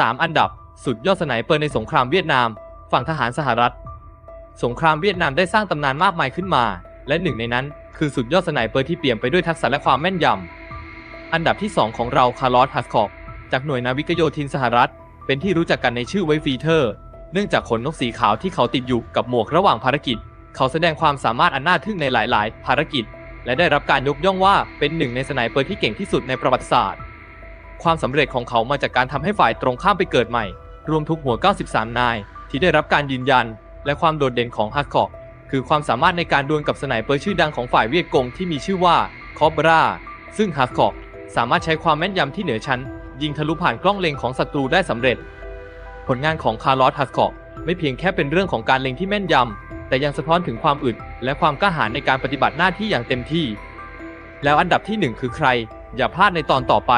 3 อันดับ สุดยอดสไนเปอร์ในสงครามเวียดนาม ฝั่งทหารสหรัฐ สงครามเวียดนามได้สร้างตำนานมากมายขึ้นมา และหนึ่งในนั้นคือสุดยอดสไนเปอร์ที่เปี่ยมไปด้วยทักษะและความแม่นยำ อันดับที่ 2 ของเราคาร์ลอสฮัสคอกจากหน่วยนาวิกโยธินสหรัฐ เป็นที่รู้จักกันในชื่อไวฟีเทอร์ เนื่องจากขนนกสีขาวที่เขาติดอยู่กับหมวกระหว่างภารกิจ เขาแสดงความสามารถอันน่าทึ่งในหลาย ๆ ภารกิจ และได้รับการยกย่องว่าเป็นหนึ่งในสไนเปอร์ที่เก่งที่สุดในประวัติศาสตร์ ความสำเร็จของเขามาจากการทำให้ฝ่ายตรงข้ามไปเกิดใหม่ รวมทุกหัว 93 นาย ที่ได้รับการยืนยัน และความโดดเด่นของฮักคอกคือความสามารถในการดวลกับสไนเปอร์ชื่อดังของฝ่ายเวียดกงที่มีชื่อว่าคอบรา ซึ่งฮักคอกสามารถใช้ความแม่นยำที่เหนือชั้น ยิงทะลุผ่านกล้องเล็งของศัตรูได้สำเร็จ ผลงานของคาร์ลอสฮัสคอกไม่เพียงแค่เป็นเรื่องของการเล็งที่แม่นยำ แต่ยังสะท้อนถึงความอึด และความกล้าหาญในการปฏิบัติหน้าที่อย่างเต็มที่ แล้วอันดับที่หนึ่งคือใคร อย่าพลาดในตอนต่อไป